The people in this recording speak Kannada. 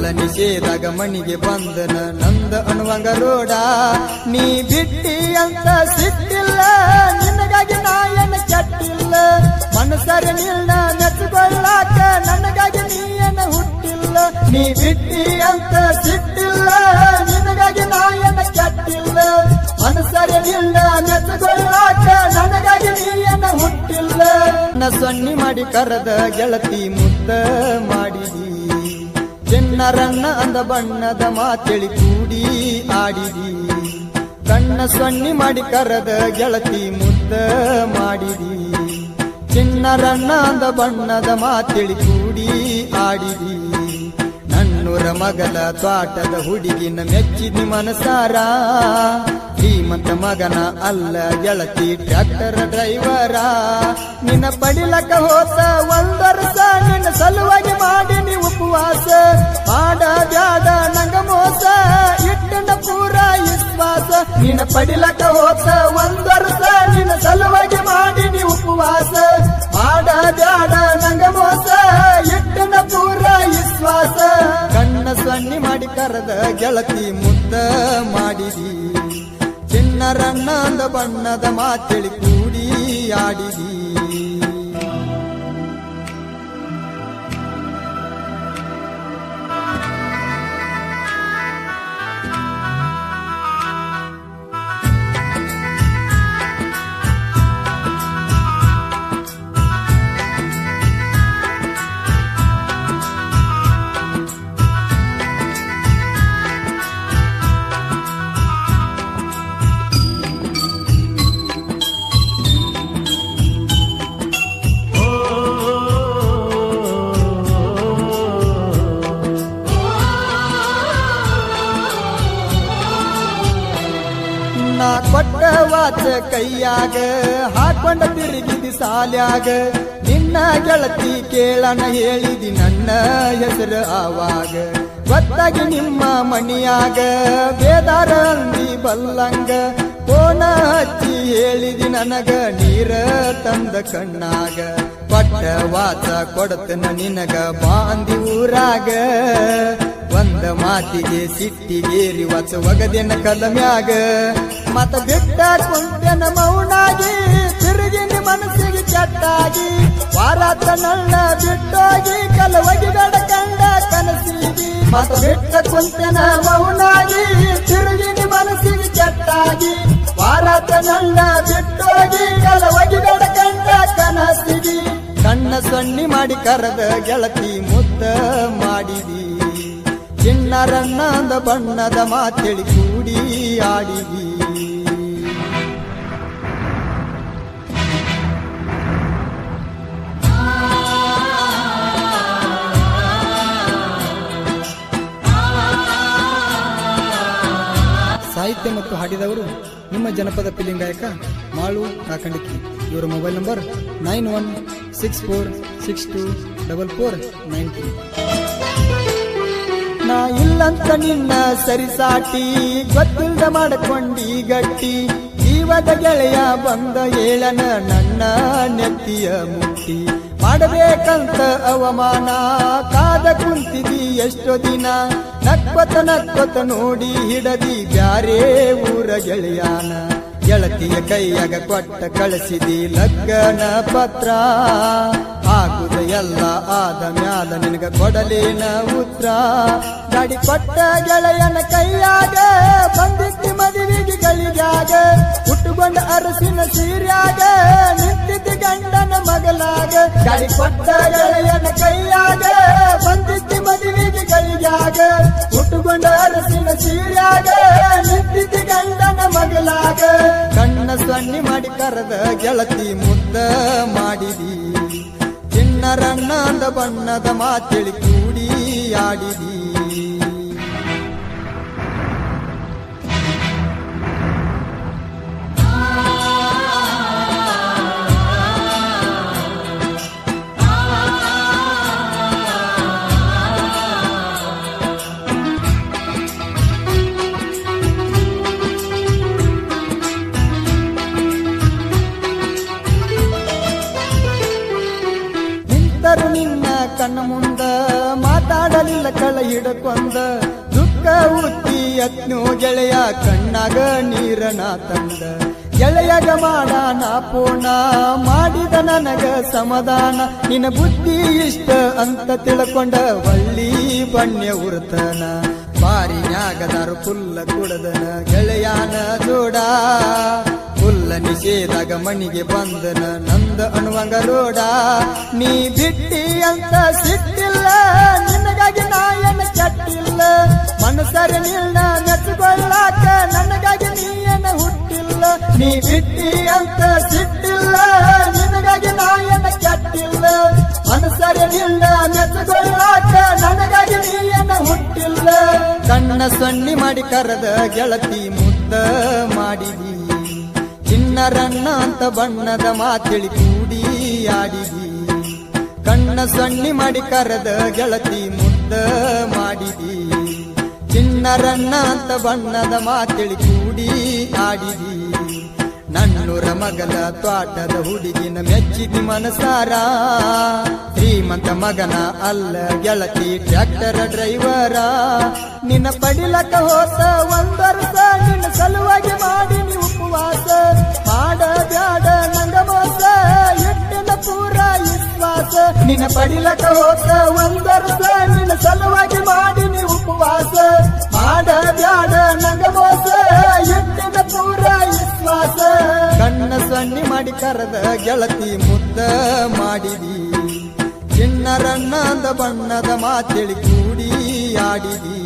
ಇಲ್ಲ ನಿಷೇಧಾಗ ಮಣಿಗೆ ಬಂದನ, ನಂದ ಅಣುವಂಗ ರೋಡ ನೀ ಬಿಟ್ಟಿ ಅಂತ ಸಿಟ್ಟಿಲ್ಲ, ನಿನಗಾಗಿ ನಾಯನ ಕೆಟ್ಟಿಲ್ಲ. ಮನಸರಿ ನಿಲ್ಲ ಮೆಚ್ಚುಕೊಳ್ಳಾಕ ನನಗಾಗಿ ನೀಯನ ಹುಟ್ಟಿಲ್ಲ. ನೀ ಬಿಟ್ಟಿ ಅಂತ ಸಿಟ್ಟಿಲ್ಲ, ನಿನಗಾಗಿ ನಾಯನ ಕೆಟ್ಟಿಲ್ಲ. ಮನಸರಿ ನಿಲ್ಲ ಮೆಚ್ಚುಕೊಳ್ಳಾಕ ನನಗಾಗಿ ನೀಯನ ಹುಟ್ಟಿಲ್ಲ. ನ ಸೊನ್ನಿ ಮಾಡಿ ಕರೆದ ಗೆಳತಿ ಮುದ್ದ ಮಾಡಿದಿ. ಚಿನ್ನರನ್ನ ಅಂದ ಬಣ್ಣದ ಮಾತೆಳಿ ಕೂಡಿ ಆಡಿದಿ. ಕಣ್ಣ ಸೊನ್ನಿ ಮಾಡಿ ಕರದ ಗೆಳತಿ ಮುದ್ದ ಮಾಡಿದಿ. ಚಿನ್ನರನ್ನ ಅಂದ ಬಣ್ಣದ ಮಾತೆಳಿ ಕೂಡಿ ಆಡಿದಿ. ನನ್ನೂರ ಮಗಲ ತ್ವಾಟದ ಹುಡುಗಿನ ಮೆಚ್ಚಿದಿ ಮನಸಾರ. ಶ್ರೀಮಂತ ಮಗನ ಅಲ್ಲ ಗೆಳತಿ ಟ್ರ್ಯಾಕ್ಟರ್ ಡ್ರೈವರ ನಿನ್ನ ಪಡಿಲಕ ಹೋತ ಒಂದರ್ಸ ನಿನ್ನ ಸಲುವಾಗಿ ಮಾಡಿನಿ ಉಪವಾಸ. ಮಾಡ ಬ್ಯಾಡ ನಂಗ ಮೋಸ, ಇಟ್ಟನ ಪೂರ ವಿಶ್ವಾಸ. ನಿನ್ನ ಪಡಿಲಕ ಹೋತ ಒಂದರ್ಸ ನಿನ್ನ ಸಲುವಾಗಿ ಮಾಡಿನಿ ಉಪವಾಸ. ಮಾಡ ಬ್ಯಾಡ ನಂಗ ಮೋಸ, ಇಟ್ಟನ ಪೂರ ವಿಶ್ವಾಸ. ಕಣ್ಣ ಸಣ್ಣಿ ಮಾಡಿ ಕರೆದ ಗೆಳತಿ ಮುದ್ದ ಮಾಡಿದಿ. ಚಿನ್ನರನ್ನ ಅಂದ ಬಣ್ಣದ ಮಾತೆಳಿ ಕೂಡಿ ಆಡಿದಿ ನಾ ಕೊಟ್ಟ ವಾಚ ಕೈಯಾಗ ಹಾಕೊಂಡ ತಿರುಗಿದಿ ಸಾಲ್ಯಾಗ. ನಿನ್ನ ಗೆಳತಿ ಕೇಳನ ಹೇಳಿದಿ ನನ್ನ ಹೆಸರು ಆವಾಗ. ಗೊತ್ತಾಗಿ ನಿಮ್ಮ ಮಣಿಯಾಗ, ಬೇದಾರ ಅಂದಿ ಬಲ್ಲಂಗ. ಕೋನ ಹಚ್ಚಿ ಹೇಳಿದಿ ನನಗ ನೀರ ತಂದ ಕಣ್ಣಾಗ. ಪಟ್ಟ ವಾಚ ಕೊಡತನ ನಿನಗ ಬಾಂದಿ ಊರಾಗ. ಒಂದ ಮಾತಿಗೆ ಸಿಟ್ಟಿಗೇರಿ ವಚ ಒಗದಿನ ಕಲಮ್ಯಾಗ ಮತ ಬಿಟ್ಟ ಕುಂತೆನ ಮೌನಾಗಿ ತಿರುಗಿನ ಮನಸ್ಸಿಗೆ ಕೆಟ್ಟಾಗಿ ವಾರಾತ ನಳ್ಳ ಬಿಟ್ಟೋಗಿ, ಕಲವಗಿ ಕಂಡ ಕನಸಿಗಿ. ಮತ ಬಿಟ್ಟ ಕುಂತೆನ ಮೌನಾಗಿ ತಿರುಗಿನ ಮನಸ್ಸಿಗೆ ಕೆಟ್ಟಾಗಿ ವಾರಾತ ನಳ್ಳ ಬಿಟ್ಟೋಗಿ, ಕಲವಗಿ ಕಂಡ ಕನಸಿಗಿ. ಕಣ್ಣ ಸಣ್ಣಿ ಮಾಡಿ ಕರೆದ ಗೆಳತಿ ಮುದ್ದ ಮಾಡಿದಿ. ಚಿನ್ನರನ್ನ ಅಂದ ಬಣ್ಣದ ಮಾತೇಳಿ ಕೂಡಿ ಆಡಿದಿ. ಸಾಹಿತ್ಯ ಮತ್ತು ಹಾಡಿದವರು ನಿಮ್ಮ ಜನಪದ ಫಿಲಿಂ ಗಾಯಕ ಮಾಳು ಕಾಕಂಡಿಕಿ ಇವರ mobile number nine one six four six two double four nine three. ನಾ ಇಲ್ಲಂತ ನಿನ್ನ ಸರಿಸಾಟಿ, ಗೊತ್ತಿಲ್ದ ಮಾಡಿಕೊಂಡಿ ಗಟ್ಟಿ ಜೀವದ ಗೆಳೆಯ ಬಂದ ಏಳನ ನನ್ನ ನೆತ್ತಿಯ ಮುಟ್ಟಿ. ಮಾಡಬೇಕಂತ ಅವಮಾನ, ಕಾದ ಕುಂತಿದಿ ಎಷ್ಟೋ ದಿನ. ನಕ್ಕೊತ ನಕ್ಕೊತ ನೋಡಿ ಹಿಡದಿ ಬ್ಯಾರೇ ಊರ ಗೆಳೆಯಾನ. ಗೆಳತಿಯ ಕೈಯಾಗ ಕೊಟ್ಟ ಕಳಿಸಿದಿ ಲಗ್ನ ಪತ್ರ. ಆಗುದ ಎಲ್ಲ ಆದ ಮ್ಯಾಲ ನಿನಗ ಕೊಡಲಿನ ಉತ್ರ. ಗಾಡಿ ಕೊಟ್ಟ ಗೆಳೆಯನ ಕೈಯಾಗ ಬಂದಿತ್ತಿ ಮದುವೆಗೆ ಗಳಿಗಾಗ ಹುಟ್ಟುಕೊಂಡ ಅರಸಿನ ಸೀರ್ಯಾಗ, ನಿಂತಿದ್ದ ಗಂಡನ ಮಗಲಾಗ. ಗಾಡಿ ಕೊಟ್ಟ ಗೆಳೆಯನ ಕೈಯಾಗ ಬಂದಿತ್ತಿ ಮದುವೆಗೆ ಗಳಿಗಾಗ ಹುಟ್ಟುಕೊಂಡ ಅರಸಿನ ಸೀರ್ಯಾಗ ಕಣ್ಣ ಸೊನ್ನಿ ಮಾಡಿ ಕರೆದ ಗೆಳತಿ ಮುದ್ದ ಮಾಡಿದಿ. ಅಂದ ಬಣ್ಣದ ಮಾತೆಳಿ ಕೂಡಿ ಆಡಿದಿ. ಹಂಗಳ ಹಿಡಕೊಂದ ದುಃಖ ಉತ್ತಿ ಯತ್ನು ಗೆಳೆಯ ಕಣ್ಣಾಗ ನೀರನ ತಂದ. ಗೆಳೆಯಗ ಮಾಡಾನ ಪೂರ್ಣ, ಮಾಡಿದ ನನಗ ಸಮಾಧಾನ. ನಿನ್ನ ಬುದ್ಧಿ ಇಷ್ಟ ಅಂತ ತಿಳ್ಕೊಂಡ ಒಳ್ಳಿ ಬಣ್ಯ ಉರ್ತನ. ಬಾರಿನ್ಯಾಗದಾರು ಪುಲ್ಲ ಕುಡದನ, ಗೆಳೆಯಾನ ಜೋಡ. ಪುಲ್ಲ ನಿಷೇಧಾಗ ಮಣಿಗೆ ಬಂದನ, ನಂದ ಅಣುವಂಗ ರೋಡ ನೀ ಬಿಟ್ಟಿ ಅಂತ ಸಿಟ್ಟಿಲ್ಲ ನಿನಗಾಗಿ ನಾಯನ ಕೆಟ್ಟಿಲ್ಲ. ಮನಸರಿ ಮೆಚ್ಚಿಕೊಳ್ಳಾಕ ನನಗಾಗಿ ನೀಯನ ಹುಟ್ಟಿಲ್ಲ. ನೀ ಬಿಟ್ಟಿ ಅಂತ ಸಿಟ್ಟಿಲ್ಲ. ನಿನಗಾಗಿ ನಾಯನ ಕೆಟ್ಟಿಲ್ಲ. ಮನಸರಿ ನಿಲ್ಲ ಮೆಚ್ಚಿಕೊಳ್ಳಾಕ ನನಗಾಗಿ ನೀಯನ್ನ ಹುಟ್ಟಿಲ್ಲ. ಕಣ್ಣ ಸೊನ್ನಿ ಮಾಡಿ ಕರೆದ ಗೆಳತಿ ಮುದ್ದ ಮಾಡಿದಿ. ಚಿನ್ನರನ್ನ ಅಂತ ಬಣ್ಣದ ಮಾತಿಳಿ ಕೂಡಿ ಆಡಿದಿ. ಕಣ್ಣ ಸಣ್ಣಿ ಮಾಡಿ ಕರೆದ ಗೆಳತಿ ಮುದ್ದ ಮಾಡಿದಿ. ಚಿನ್ನರನ್ನ ಅಂತ ಬಣ್ಣದ ಮಾತಿಳಿ ಕೂಡಿ ಆಡಿದಿ. ನನ್ನೂರ ಮಗನ ತ್ವಾಟದ ಹುಡುಗಿನ ಮೆಚ್ಚಿದಿ ಮನಸಾರ. ಶ್ರೀಮಂತ ಮಗನ ಅಲ್ಲ ಗೆಳತಿ ಟ್ರ್ಯಾಕ್ಟರ್ ಡ್ರೈವರ ನಿನ್ನ ಪಡಿಲಕ ಹೋತ ಒಂದರ್ಸ ನಿನ್ನ ಸಲುವಾಗಿ ಮಾಡಿ ನೀ ಪಡಿಲಕ ಹೋತ ಒಂದರ್ಸ ನಿನ್ನ ಸಲುವಾಗಿ ಮಾಡಿ ನೀ ಉಪವಾಸ. ಮಾಡ, ಬ್ಯಾಡ, ನಂಗ ಮೋಸ. ಎಟ್ಟಿನ ಪೂರ ವಿಶ್ವಾಸ. ಕಣ್ಣ ಸಣ್ಣಿ ಮಾಡಿ ಕರೆದ ಗೆಳತಿ ಮುದ್ದ ಮಾಡಿದಿ. ಚಿನ್ನರನ್ನದ ಬಣ್ಣದ ಮಾತಿಳಿ ಕೂಡಿ ಆಡಿದಿ.